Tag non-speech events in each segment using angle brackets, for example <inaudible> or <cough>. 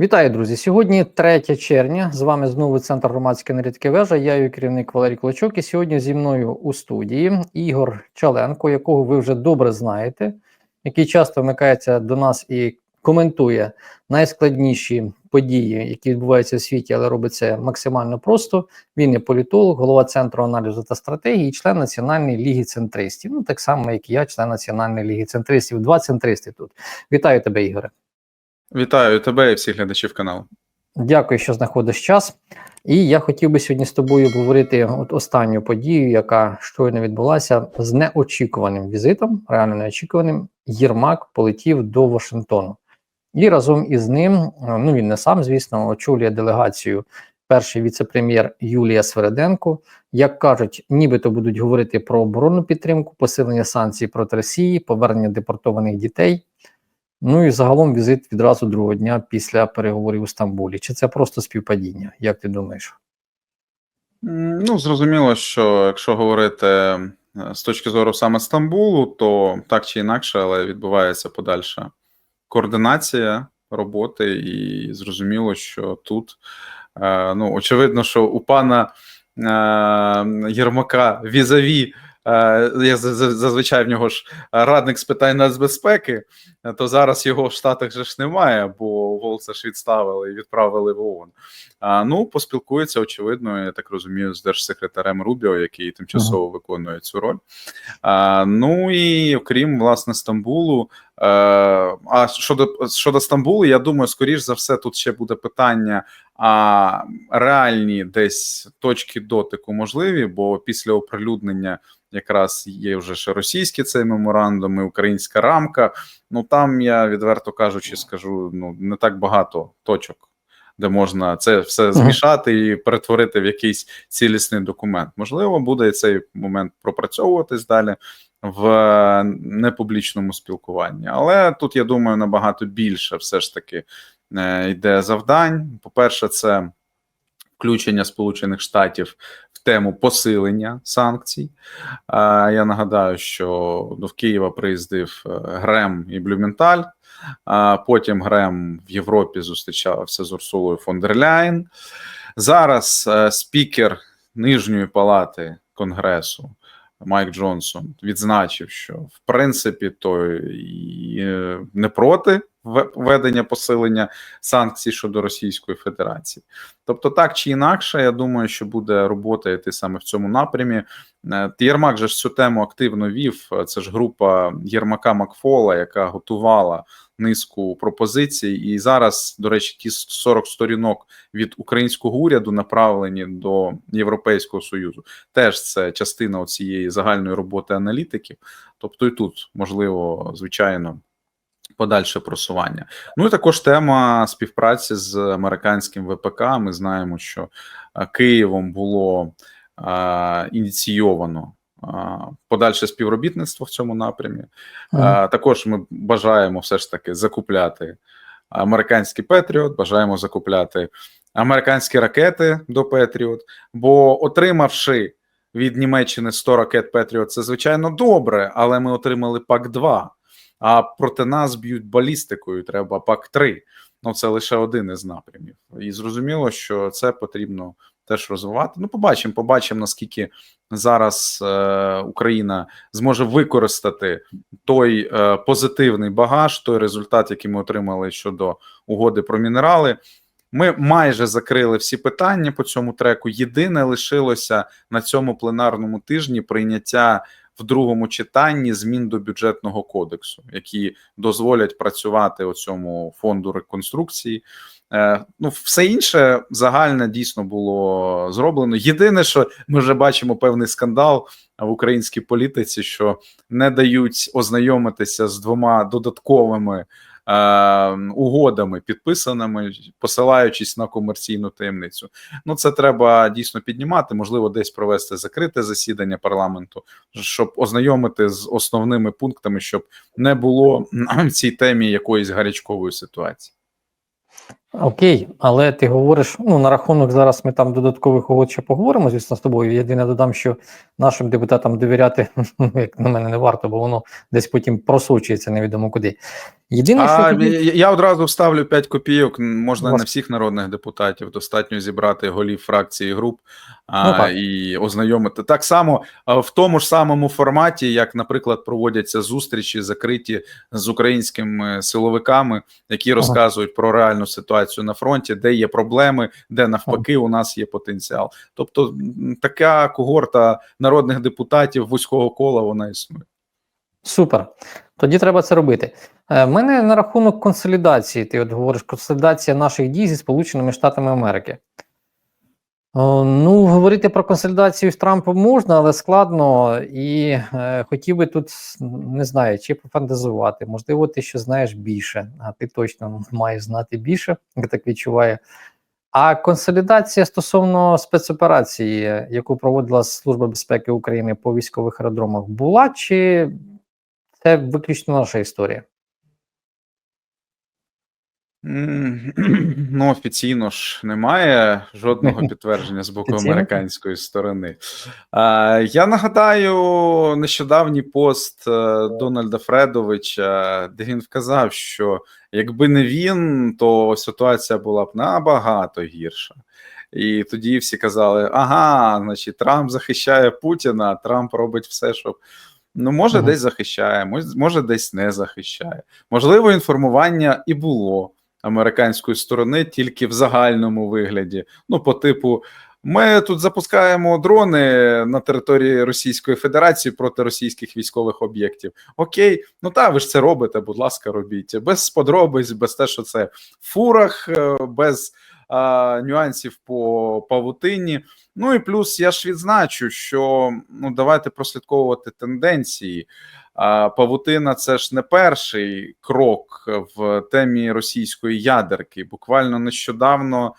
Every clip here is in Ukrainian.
Вітаю, друзі! Сьогодні 3 червня. З вами знову центр громадської аналітики вежа. Я її керівник Валерій Клочок. І сьогодні зі мною у студії Ігор Чаленко, якого ви вже добре знаєте, який часто вмикається до нас і коментує найскладніші події, які відбуваються в світі, але робить це максимально просто. Він є політолог, голова центру аналізу та стратегії, член Національної ліги центристів. Ну так само, як і я, член Національної ліги центристів. Два центристи тут. Вітаю тебе, Ігоре. Вітаю тебе і всіх глядачів каналу. Дякую, що знаходиш час. І я хотів би сьогодні з тобою обговорити от останню подію, яка щойно відбулася з неочікуваним візитом, реально неочікуваним. Єрмак полетів до Вашингтону. І разом із ним, ну він не сам, звісно, очолює делегацію перший віце-прем'єр Юлія Свереденко. Як кажуть, нібито будуть говорити про оборонну підтримку, посилення санкцій проти Росії, повернення депортованих дітей. Ну і загалом візит відразу другого дня після переговорів у Стамбулі. Чи це просто співпадіння? Як ти думаєш? Ну, зрозуміло, що якщо говорити е, з точки зору саме Стамбулу, то так чи інакше, але відбувається подальша координація роботи, і зрозуміло, що тут е, ну очевидно, що у пана е, Єрмака візаві. Я зазвичай в нього ж радник з питань нацбезпеки, то зараз його в Штатах же ж немає, бо Волса ж відставили і відправили в ООН. А, Ну, поспілкується, очевидно, я так розумію, з держсекретарем Рубіо, який тимчасово виконує цю роль. А, Ну і окрім власне Стамбулу. А щодо щодо Стамбулу, я думаю, скоріш за все, тут ще буде питання. А реальні десь точки дотику можливі, бо після оприлюднення якраз є вже ще російські цей меморандум, і українська рамка. Ну там я відверто кажучи, скажу ну не так багато точок, де можна це все змішати і перетворити в якийсь цілісний документ. Можливо, буде цей момент пропрацьовуватись далі в непублічному спілкуванні, але тут я думаю набагато більше все ж таки йде завдань. По перше, це включення Сполучених Штатів в тему посилення санкцій. Я нагадаю, що до Києва приїздив Грем і Блюменталь. Потім Грем в Європі зустрічався з Урсулою фон дер Ляєн. Зараз спікер Нижньої палати Конгресу Майк Джонсон відзначив, що в принципі той не проти введення посилення санкцій щодо Російської Федерації. Тобто, так чи інакше, я думаю, що буде робота йти саме в цьому напрямі. Єрмак же ж цю тему активно вів. Це ж група Єрмака Макфола, яка готувала низку пропозицій, і зараз, до речі, ті 40 сторінок від українського уряду направлені до Європейського союзу. Теж це частина цієї загальної роботи аналітиків. Тобто, і тут можливо, звичайно. Подальше просування. Ну і також тема співпраці з американським ВПК. Ми знаємо, що Києвом було а, ініційовано подальше співробітництво в цьому напрямі. А, також ми бажаємо все ж таки закупляти американський Петріот, бажаємо закупляти американські ракети до Петріот, бо отримавши від Німеччини 100 ракет Петріот, це звичайно добре, але ми отримали пак 2 а проти нас б'ють балістикою. Треба пак 3 Ну це лише один із напрямів, і зрозуміло, що це потрібно теж розвивати. Ну, побачимо, побачимо, наскільки зараз е, Україна зможе використати той е, позитивний багаж, той результат, який ми отримали щодо угоди про мінерали. Ми майже закрили всі питання по цьому треку. Єдине лишилося на цьому пленарному тижні прийняття в другому читанні змін до бюджетного кодексу, які дозволять працювати у цьому фонду реконструкції. Е, ну, все інше загальне дійсно було зроблено. Єдине, що ми вже бачимо певний скандал в українській політиці, що не дають ознайомитися з двома додатковими угодами, підписаними, посилаючись на комерційну таємницю. Ну це треба дійсно піднімати. Можливо, десь провести закрите засідання парламенту, щоб ознайомити з основними пунктами, щоб не було <clears throat> в цій темі якоїсь гарячкової ситуації. Окей, але ти говориш, ну на рахунок зараз ми там додаткових угод ще поговоримо, звісно, з тобою. Єдине додам, що нашим депутатам довіряти, <laughs> ну, як на мене, не варто, бо воно десь потім просочується невідомо куди. Єдине, що А, хотів- я- я одразу вставлю 5 копійок. Можна Вас- не всіх народних депутатів, достатньо зібрати голів фракції груп а, Ну, і ознайомити. Так само в тому ж самому форматі, як, наприклад, проводяться зустрічі закриті з українськими силовиками, які розказують про реальну ситуацію на фронті, де є проблеми, де навпаки у нас є потенціал. Тобто, така когорта народних депутатів вузького кола вона існує. Супер. Тоді треба це робити. Е, мене на рахунок консолідації. Ти от говориш, консолідація наших дій зі Сполученими Штатами Америки. Ну, говорити про консолідацію з Трампом можна, але складно. І е, хотів би тут, не знаю, чи пофантазувати. Можливо, ти ще знаєш більше, а ти точно маєш знати більше, я так відчуваю. А консолідація стосовно спецоперації, яку проводила Служба безпеки України по військових аеродромах, була чи це виключно наша історія? <clears throat> Ну, офіційно ж немає жодного <laughs> підтвердження з боку американської сторони. Я нагадаю нещодавній пост е, Дональда Фредовича, де він вказав, що якби не він, то ситуація була б набагато гірша. І тоді всі казали: ага, значить, Трамп захищає Путіна, Трамп робить все, щоб. Ну, може, Мгм. десь захищає, мож- може, десь не захищає. Можливо, інформування і було американської сторони тільки в загальному вигляді. Ну, по типу, ми тут запускаємо дрони на території Російської Федерації проти російських військових об'єктів. Окей, ну та ви ж це робите, будь ласка, робіть. Без подробиць, без те, що це в фурах, е, без а, нюансів по павутині. Ну і плюс я ж відзначу, що ну давайте прослідковувати тенденції. Павутина це ж не перший крок в темі російської ядерки. Буквально нещодавно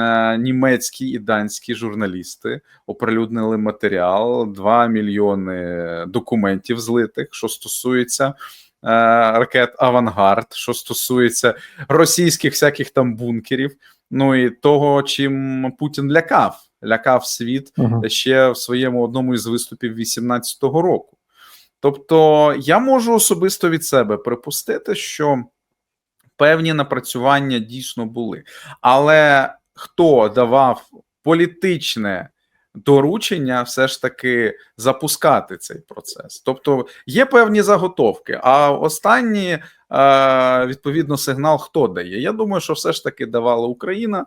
е, німецькі і данські журналісти оприлюднили матеріал 2 мільйони документів злитих, що стосується. е, Ракет Авангард, що стосується російських всяких там бункерів, ну і того, чим Путін лякав, лякав світ Угу. ще в своєму одному із виступів 18-го року. Тобто, я можу особисто від себе припустити, що певні напрацювання дійсно були. Але хто давав політичне доручення все ж таки запускати цей процес? Тобто є певні заготовки, а останні е, відповідно сигнал хто дає? Я думаю, що все ж таки давала Україна,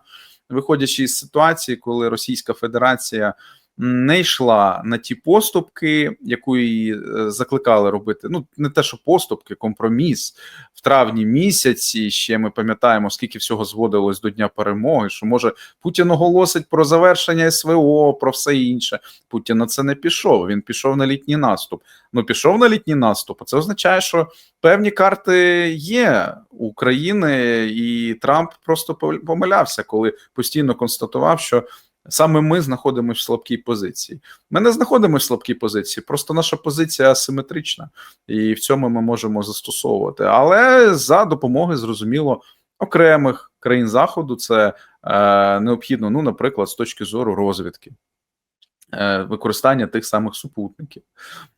виходячи із ситуації, коли Російська Федерація не йшла на ті поступки, яку її е, закликали робити. Ну не те, що поступки, компроміс в травні місяці. Ще ми пам'ятаємо, скільки всього зводилось до дня перемоги. Що може Путін оголосить про завершення СВО, про все інше. Путін на це не пішов. Він пішов на літній наступ. Ну пішов на літній наступ. а Це означає, що певні карти є у України, і Трамп просто помилявся, коли постійно констатував, що Саме ми знаходимося в слабкій позиції. Ми не знаходимося в слабкій позиції, просто наша позиція асиметрична, і в цьому ми можемо застосовувати. Але за допомоги, зрозуміло, окремих країн заходу це е, необхідно, ну, наприклад, з точки зору розвідки. Е, Використання тих самих супутників,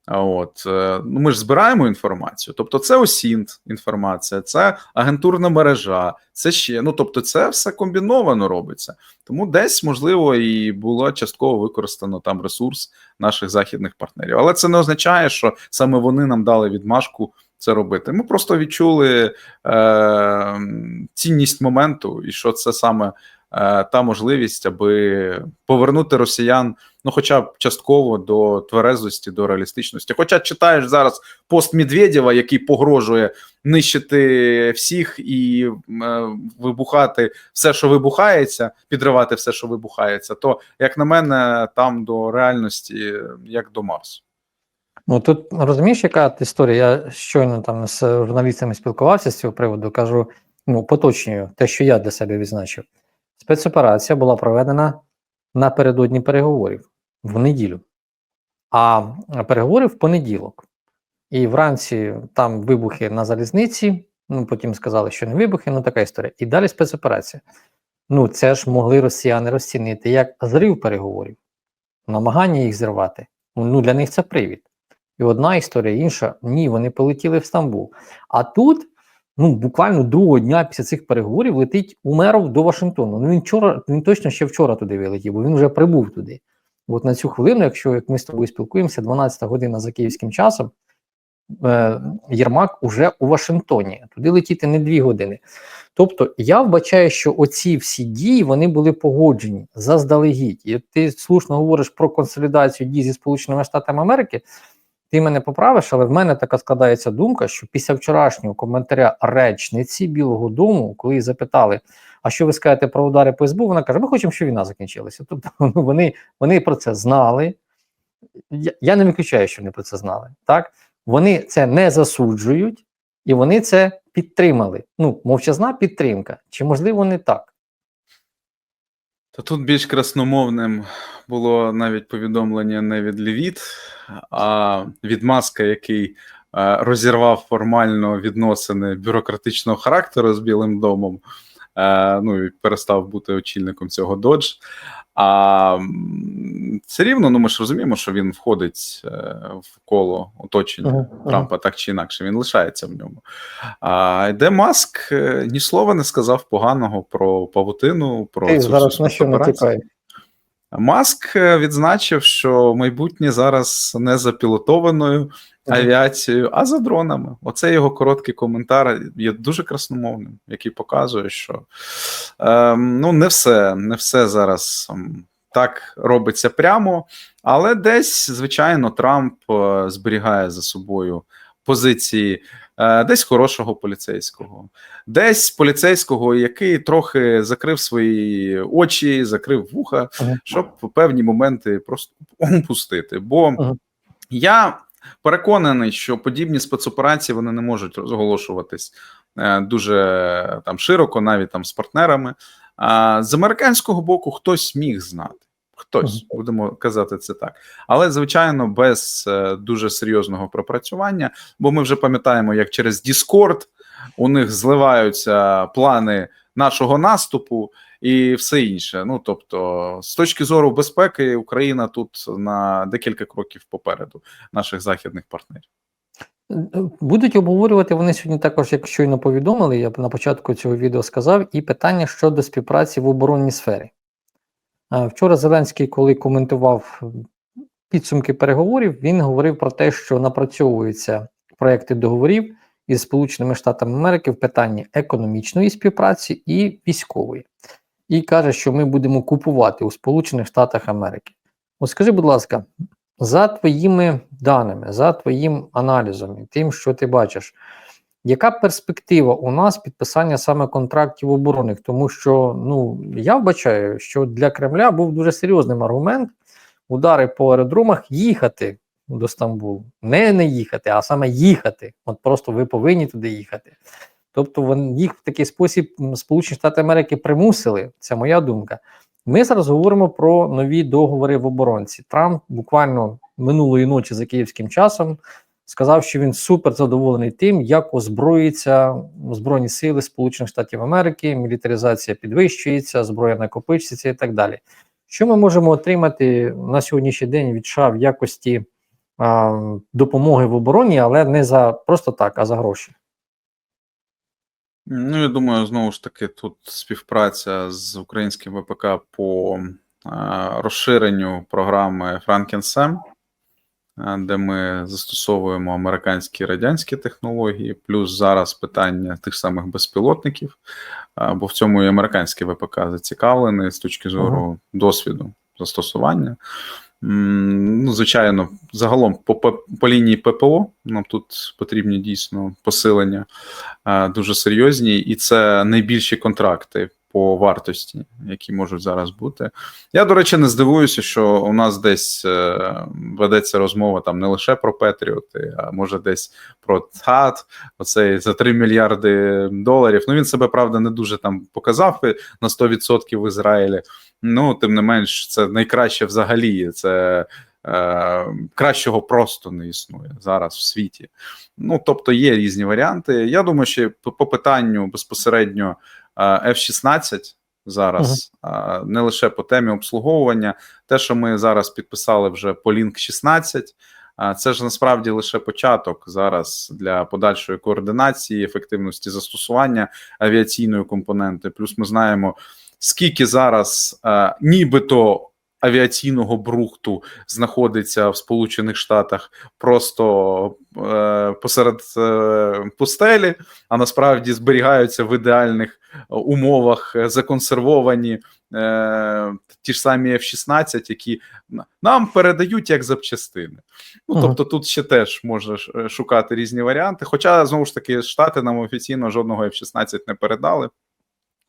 от е, ну ми ж збираємо інформацію. Тобто, це осінт інформація, це агентурна мережа, це ще ну тобто, це все комбіновано робиться. Тому десь можливо і було частково використано там ресурс наших західних партнерів. Але це не означає, що саме вони нам дали відмашку це робити. Ми просто відчули е, цінність моменту, і що це саме та можливість, аби повернути росіян, ну, хоча б частково до тверезості, до реалістичності. Хоча читаєш зараз пост Медведєва, який погрожує нищити всіх і е, вибухати все, що вибухається, підривати все, що вибухається, то як на мене, там до реальності як до Марсу. Ну тут розумієш, яка історія? Я щойно там з журналістами спілкувався з цього приводу. Кажу: ну, поточнюю те, що я для себе відзначив. Спецоперація була проведена напередодні переговорів в неділю, а переговори в понеділок. І вранці там вибухи на залізниці, Ну, потім сказали, що не вибухи, ну така історія. І далі спецоперація. Ну, це ж могли росіяни розцінити як зрив переговорів, намагання їх зірвати. Ну, для них це привід. І одна історія, інша ні, вони полетіли в Стамбул. А тут, ну, буквально другого дня після цих переговорів летить Умеров до Вашингтону. Ну, він вчора, він точно ще вчора туди вилетів, бо він вже прибув туди. От на цю хвилину, якщо як ми з тобою спілкуємося, 12 година за київським часом, е, Єрмак уже у Вашингтоні. Туди летіти не дві години. Тобто я вбачаю, що оці всі дії вони були погоджені заздалегідь. І ти слушно говориш про консолідацію дій зі Сполученими Штатами Америки. Ти мене поправиш, але в мене така складається думка, що після вчорашнього коментаря речниці Білого Дому, коли її запитали, а що ви скажете про удари по СБУ, вона каже: Ми хочемо, щоб війна закінчилася. Тобто <laughs> ну, вони, вони про це знали. Я, я не виключаю, що вони про це знали. Так? Вони це не засуджують, і вони це підтримали. Ну, мовчазна підтримка. Чи можливо не так? Та тут більш красномовним було навіть повідомлення не від Левіт, а від Маска, який е, розірвав формально відносини бюрократичного характеру з Білим домом. Е, ну і перестав бути очільником цього додж. А все рівно, ну ми ж розуміємо, що він входить е, в коло оточення мгм. Трампа так чи інакше, він лишається в ньому. А де Маск е, ні слова не сказав поганого про павутину, про Ти цю зараз на що спецоперацію. Маск е, відзначив, що майбутнє зараз не за пілотованою авіацією, а за дронами. Оце його короткий коментар є дуже красномовним, який показує, що е, ну не все, не все зараз так робиться прямо, але десь, звичайно, Трамп е, зберігає за собою позиції. Е, Десь хорошого поліцейського, десь поліцейського, який трохи закрив свої очі, закрив вуха, щоб певні моменти просто опустити. Бо я переконаний, що подібні спецоперації вони не можуть розголошуватись е, дуже там широко, навіть там з партнерами. А з американського боку хтось міг знати. Хтось, будемо казати це так. Але, звичайно, без е, дуже серйозного пропрацювання, бо ми вже пам'ятаємо, як через Discord у них зливаються плани нашого наступу і все інше. Ну тобто, з точки зору безпеки, Україна тут на декілька кроків попереду наших західних партнерів. Будуть обговорювати вони сьогодні також, як щойно повідомили, я б на початку цього відео сказав, і питання щодо співпраці в оборонній сфері. А, Вчора Зеленський, коли коментував підсумки переговорів, він говорив про те, що напрацьовуються проекти договорів із Сполученими Штатами Америки в питанні економічної співпраці і військової. І каже, що ми будемо купувати у Сполучених Штатах Америки. От скажи, будь ласка, за твоїми даними, за твоїм аналізом і тим, що ти бачиш, яка перспектива у нас підписання саме контрактів оборонних? Тому що ну я вбачаю, що для Кремля був дуже серйозним аргумент удари по аеродромах їхати до Стамбулу. Не не їхати, а саме їхати. От просто ви повинні туди їхати. Тобто вони їх в такий спосіб Сполучені Штати Америки примусили. Це моя думка. Ми зараз говоримо про нові договори в оборонці. Трамп буквально минулої ночі за київським часом сказав, що він супер задоволений тим, як озброїться Збройні сили Сполучених Штатів Америки, мілітаризація підвищується, зброя накопичується і так далі. Що ми можемо отримати на сьогоднішній день від США в якості а, допомоги в обороні, але не за просто так, а за гроші? Ну, я думаю, знову ж таки, тут співпраця з українським ВПК по е, розширенню програми е, де ми застосовуємо американські і радянські технології, плюс зараз питання тих самих безпілотників, бо в цьому і американський ВПК зацікавлений з точки зору досвіду застосування. Ну, звичайно, загалом по, по, по лінії ППО нам тут потрібні дійсно посилення дуже серйозні, і це найбільші контракти по вартості, які можуть зараз бути. Я, до речі, не здивуюся, що у нас десь е, ведеться розмова там не лише про Петріоти, а може десь про ТАТ, оцей за 3 мільярди доларів. Ну він себе правда не дуже там показав на 100% в Ізраїлі. Ну, тим не менш, це найкраще взагалі. Це Е, кращого просто не існує зараз в світі. Ну тобто є різні варіанти. Я думаю, що по, питанню безпосередньо F-16 зараз е, не лише по темі обслуговування, те, що ми зараз підписали вже по Link 16, це ж насправді лише початок зараз для подальшої координації, ефективності застосування авіаційної компоненти. Плюс ми знаємо, скільки зараз е, нібито авіаційного брухту знаходиться в Сполучених Штатах просто е, посеред е, пустелі, а насправді зберігаються в ідеальних умовах е, законсервовані е, ті ж самі F-16, які нам передають як запчастини. Ну тобто тут ще теж можна е, шукати різні варіанти. Хоча знову ж таки Штати нам офіційно жодного F-16 не передали.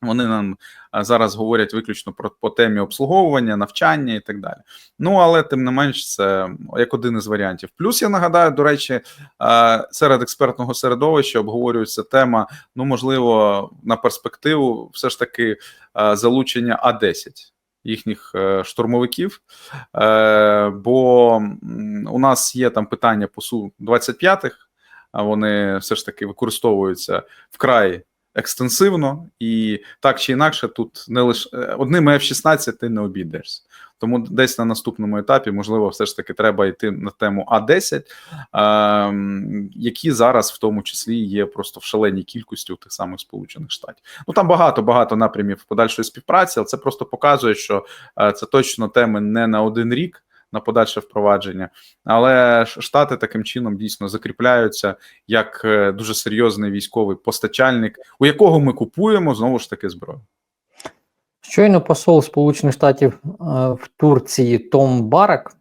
Вони нам зараз говорять виключно про по темі обслуговування, навчання і так далі. Ну але тим не менш, це як один із варіантів. Плюс я нагадаю, до речі, серед експертного середовища обговорюється тема. Ну, можливо, на перспективу все ж таки залучення А-10 їхніх е, штурмовиків. Е, Бо у нас є там питання по су 25-х, а вони все ж таки використовуються вкрай екстенсивно, і так чи інакше, тут не лише е, одним F-16 ти не обійдешся. Тому десь на наступному етапі, можливо, все ж таки треба йти на тему А10, ем, які зараз в тому числі є просто в шаленій кількості у тих самих Сполучених Штатів. Ну там багато багато напрямів подальшої співпраці, але це просто показує, що е, це точно теми не на один рік. На подальше впровадження, але штати таким чином дійсно закріпляються як е, дуже серйозний військовий постачальник, у якого ми купуємо знову ж таки зброю. Щойно посол Сполучених Штатів е, в Турції Том Барак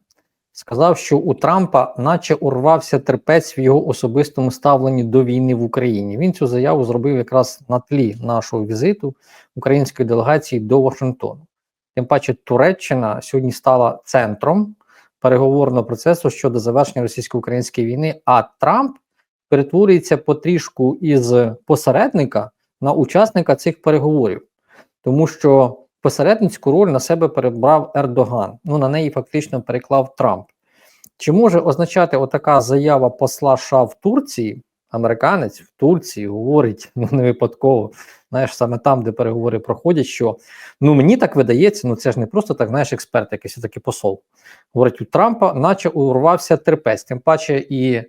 сказав, що у Трампа наче урвався терпець в його особистому ставленні до війни в Україні. Він цю заяву зробив якраз на тлі нашого візиту української делегації до Вашингтону. Тим паче, Туреччина сьогодні стала центром переговорного процесу щодо завершення російсько-української війни. А Трамп перетворюється потрішку із посередника на учасника цих переговорів тому що посередницьку роль на себе перебрав Ердоган. Ну на неї фактично переклав Трамп. Чи може означати отака заява посла США в Турції? Американець в Турції говорить ну не випадково, знаєш, саме там, де переговори проходять, що ну мені так видається, ну це ж не просто так, знаєш, експерт, якийсь такий посол. Говорить, у Трампа, наче урвався терпець. Тим паче, і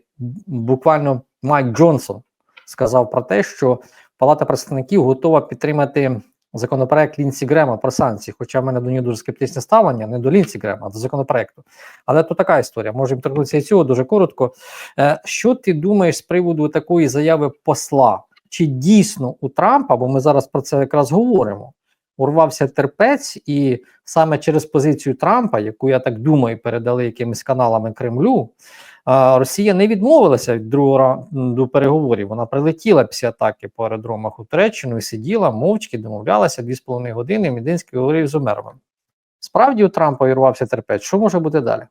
буквально Майк Джонсон сказав про те, що Палата представників готова підтримати законопроект Лінсі Грема про санкції, хоча в мене до нього дуже скептичне ставлення, не до Лінсі Грема, а до законопроекту. Але то така історія. Може торкнутися і цього дуже коротко. Е, що ти думаєш з приводу такої заяви посла? Чи дійсно у Трампа, бо ми зараз про це якраз говоримо, урвався терпець, і саме через позицію Трампа, яку я так думаю, передали якимись каналами Кремлю, Росія не відмовилася від другого раунду переговорів. Вона прилетіла після атаки по аеродромах у Туреччину і сиділа мовчки, домовлялася 2,5 години. Мединський говорив з Омеровим. Справді у Трампа вірвався терпець. Що може бути далі?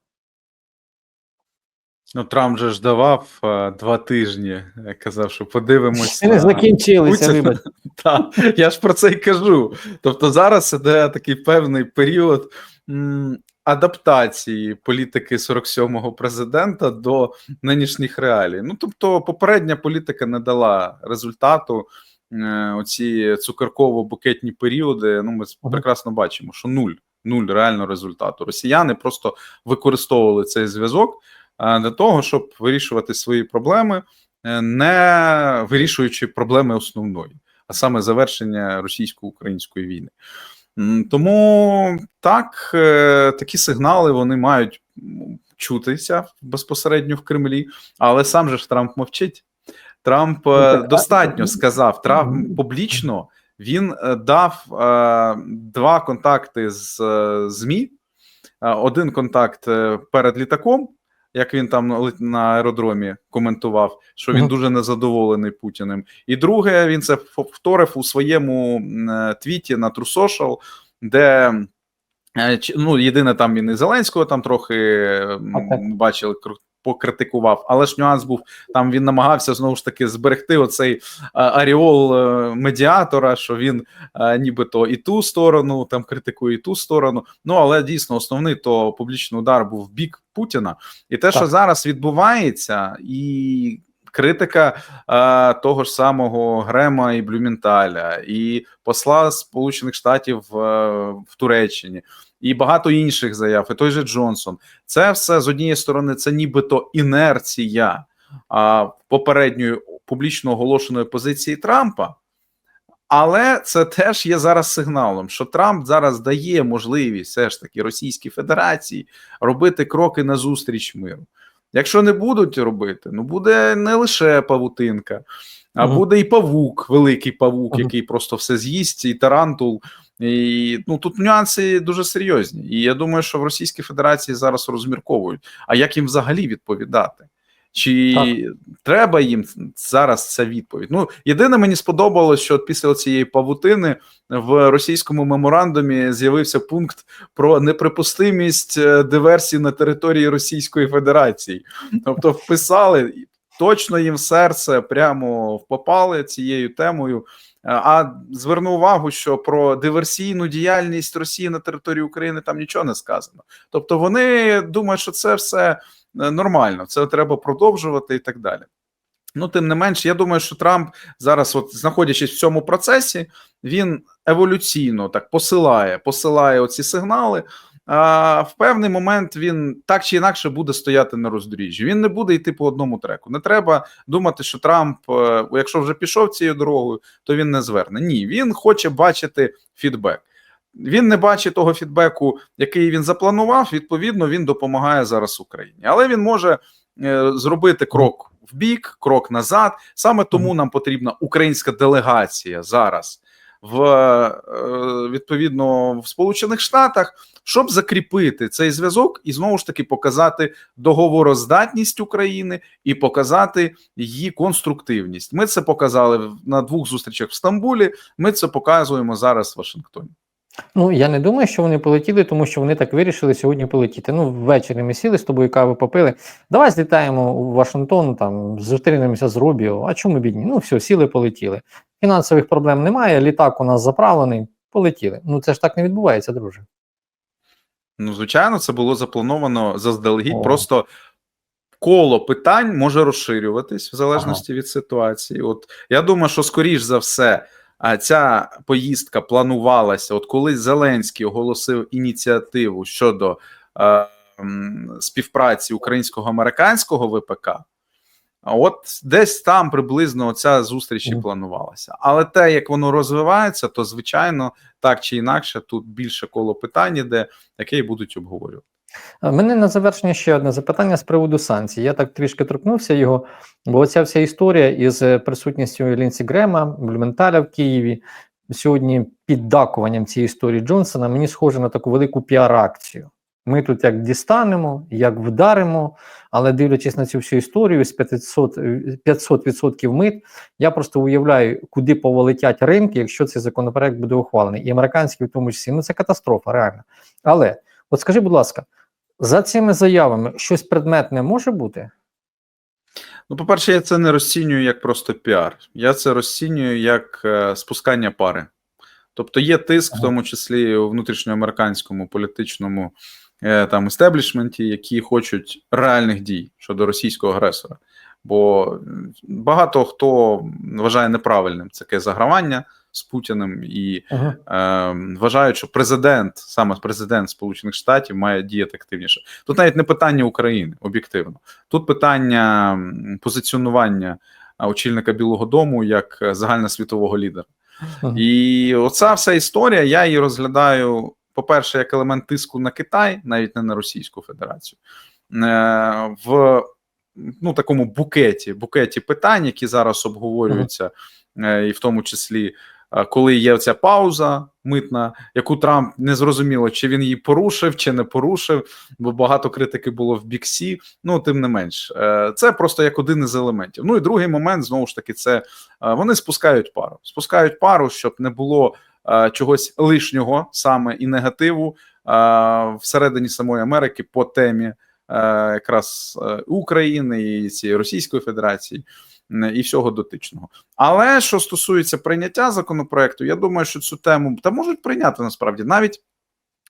Ну, Трамп же ж давав е, два тижні. Казав, що подивимось. Не закінчилися. <laughs> Так, я ж про це й кажу. Тобто зараз іде такий певний період м, адаптації політики 47-го президента до нинішніх реалій. Ну тобто, попередня політика не дала результату. Е, Оці цукерково-букетні періоди. Ну, ми Ага. прекрасно бачимо, що нуль, нуль реально результату. Росіяни просто використовували цей зв'язок для того, щоб вирішувати свої проблеми, е, не вирішуючи проблеми основної а саме завершення російсько-української війни. Тому так, е, такі сигнали вони мають чутися безпосередньо в Кремлі, але сам же ж Трамп мовчить. Трамп е, Ну, достатньо сказав Трамп публічно. Він е, дав е, два контакти з е, ЗМІ. Е, Один контакт е, перед літаком, як він там на аеродромі коментував, що він дуже незадоволений Путіним. І друге, він це повторив у своєму е, твіті на True Social, де е, ну, єдине, там він і Зеленського там трохи бачили покритикував. Але ж нюанс був там. Він намагався знову ж таки зберегти оцей е, аріол е, медіатора, що він е, нібито і ту сторону там критикує, і ту сторону. Ну але дійсно основний то публічний удар був в бік Путіна, і те, що зараз відбувається, і критика е, того ж самого Грема і Блюменталя, і посла Сполучених Штатів е, в Туреччині, і багато інших заяв, і той же Джонсон. Це все з однієї сторони, це нібито інерція а, попередньої публічно оголошеної позиції Трампа. Але це теж є зараз сигналом, що Трамп зараз дає можливість все ж таки Російській Федерації робити кроки назустріч миру. Якщо не будуть робити, ну буде не лише павутинка, а Мгм. буде і павук, великий павук, Мгм. який просто все з'їсть, і тарантул. І ну тут нюанси дуже серйозні. І я думаю, що в Російській Федерації зараз розмірковують, а як їм взагалі відповідати? Чи треба їм зараз ця відповідь? Ну єдине, мені сподобалось, що після цієї павутини в російському меморандумі з'явився пункт про неприпустимість е, диверсій на території Російської Федерації. Тобто, вписали точно їм серце прямо попали цією темою. Е, А зверну увагу, що про диверсійну діяльність Росії на території України там нічого не сказано. Тобто вони думають, що це все е, нормально, це треба продовжувати і так далі. Ну, тим не менш, я думаю, що Трамп зараз, от знаходячись в цьому процесі, він еволюційно так посилає, посилає оці сигнали. В певний момент він так чи інакше буде стояти на роздоріжжі. Він не буде йти по одному треку. Не треба думати, що Трамп, е, якщо вже пішов цією дорогою, то він не зверне. Ні, він хоче бачити фідбек. Він не бачить того фідбеку, який він запланував. Відповідно, він допомагає зараз Україні, але він може е, зробити крок в бік, крок назад. Саме тому нам потрібна українська делегація зараз в е, відповідно в Сполучених Штатах, щоб закріпити цей зв'язок і знову ж таки показати договороздатність України і показати її конструктивність. Ми це показали на двох зустрічах в Стамбулі. Ми це показуємо зараз в Вашингтоні. Ну, я не думаю, що вони полетіли, тому що вони так вирішили сьогодні полетіти. Ну, ввечері ми сіли з тобою кави попили. Давай злітаємо у Вашингтон, там зустрінемося з Рубіо. А чому бідні? Ну, все, сіли, полетіли. Фінансових проблем немає, літак у нас заправлений, полетіли. Ну, це ж так не відбувається, друже. Ну, звичайно, це було заплановано заздалегідь. О. Просто коло питань може розширюватись в залежності від ситуації. От я думаю, що скоріш за все. А ця поїздка планувалася, от коли Зеленський оголосив ініціативу щодо е, співпраці українського-американського ВПК, а от десь там приблизно ця зустріч і планувалася. Але те, як воно розвивається, то звичайно, так чи інакше, тут більше коло питань іде, яке і будуть обговорювати. Мене на завершення ще одне запитання з приводу санкцій. Я так трішки торкнувся його, бо оця вся історія із е, присутністю Лінсі Грема, Блюменталя в Києві, сьогодні піддакуванням цієї історії Джонсона, мені схоже на таку велику піар-акцію. Ми тут як дістанемо, як вдаримо, але дивлячись на цю всю історію з 500%, е, 500% мит, я просто уявляю, куди поволетять ринки, якщо цей законопроект буде ухвалений. І американський в тому числі. Ну це катастрофа, реально. Але от скажи, будь ласка, за цими заявами щось предметне може бути? Ну, по-перше, я це не розцінюю як просто піар. Я це розцінюю як е, спускання пари. Тобто є тиск, в тому числі у внутрішньоамериканському політичному там істеблішменті, які хочуть реальних дій щодо російського агресора. Бо багато хто вважає неправильним таке загравання з Путіним і Ага. е, вважають, що президент, саме президент Сполучених Штатів, має діяти активніше. Тут навіть не питання України, об'єктивно. Тут питання позиціонування очільника Білого Дому як е, загальносвітового лідера. Ага. І оця вся історія, я її розглядаю, по-перше, як елемент тиску на Китай, навіть не на Російську Федерацію, е, в ну, такому букеті, букеті питань, які зараз обговорюються, е, і в тому числі. е, Коли є ця пауза митна, яку Трамп не зрозуміло, чи він її порушив, чи не порушив, бо багато критики було в біксі. Ну тим не менш, це просто як один із елементів. Ну і другий момент знову ж таки, це вони спускають пару. Спускають пару, щоб не було чогось лишнього саме і негативу е, всередині самої Америки по темі е, якраз е, України і цієї Російської Федерації і всього дотичного. Але що стосується прийняття законопроекту, я думаю, що цю тему та можуть прийняти насправді навіть.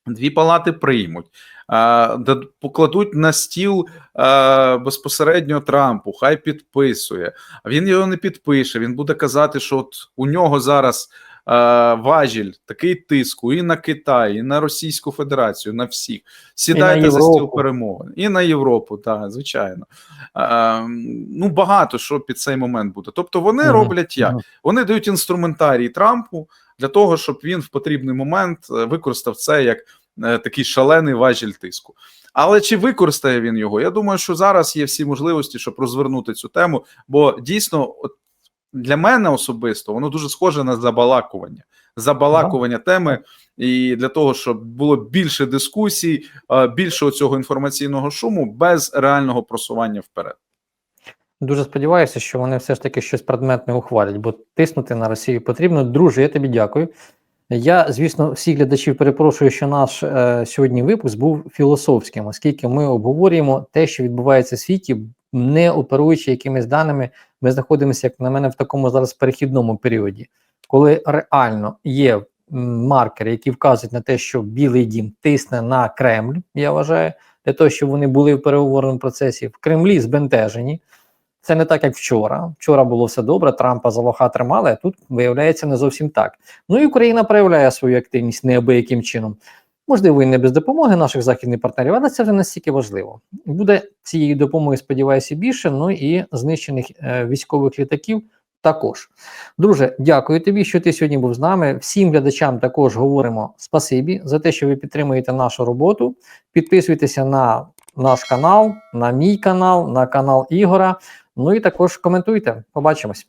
Дві палати приймуть, е, покладуть на стіл е, безпосередньо Трампу, хай підписує. Він його не підпише. Він буде казати, що от у нього зараз е, важіль такий тиску і на Китай, і на Російську Федерацію, на всіх. Сідайте за стіл перемовин. І на Європу, так, звичайно. Е, ну, багато що під цей момент буде. Тобто вони Мгм. роблять як? Вони дають інструментарій Трампу для того, щоб він в потрібний момент е, використав це як е, такий шалений важіль тиску. Але чи використає він його? Я думаю, що зараз є всі можливості, щоб розвернути цю тему, бо дійсно, от для мене особисто воно дуже схоже на забалакування. Забалакування теми, і для того, щоб було більше дискусій, е, більше цього інформаційного шуму без реального просування вперед. Дуже сподіваюся, що вони все ж таки щось предметне ухвалять, бо тиснути на Росію потрібно. Друже, я тобі дякую. Я, звісно, всіх глядачів перепрошую, що наш е, сьогодні випуск був філософським, оскільки ми обговорюємо те, що відбувається в світі, не оперуючи якимись даними. Ми знаходимося, як на мене, в такому зараз перехідному періоді, коли реально є маркери, які вказують на те, що Білий Дім тисне на Кремль, я вважаю, для того, щоб вони були в переговорному процесі. В Кремлі збентежені. Це не так, як вчора. Вчора було все добре, Трампа за лоха тримали, а тут виявляється не зовсім так. Ну і Україна проявляє свою активність неабияким чином. Можливо, і не без допомоги наших західних партнерів, але це вже настільки важливо. Буде цієї допомоги, сподіваюся, більше. Ну і знищених е, військових літаків також. Друже, дякую тобі, що ти сьогодні був з нами. Всім глядачам також говоримо спасибі за те, що ви підтримуєте нашу роботу. Підписуйтеся на наш канал, на мій канал, на канал Ігора. Ну і також коментуйте. Побачимось.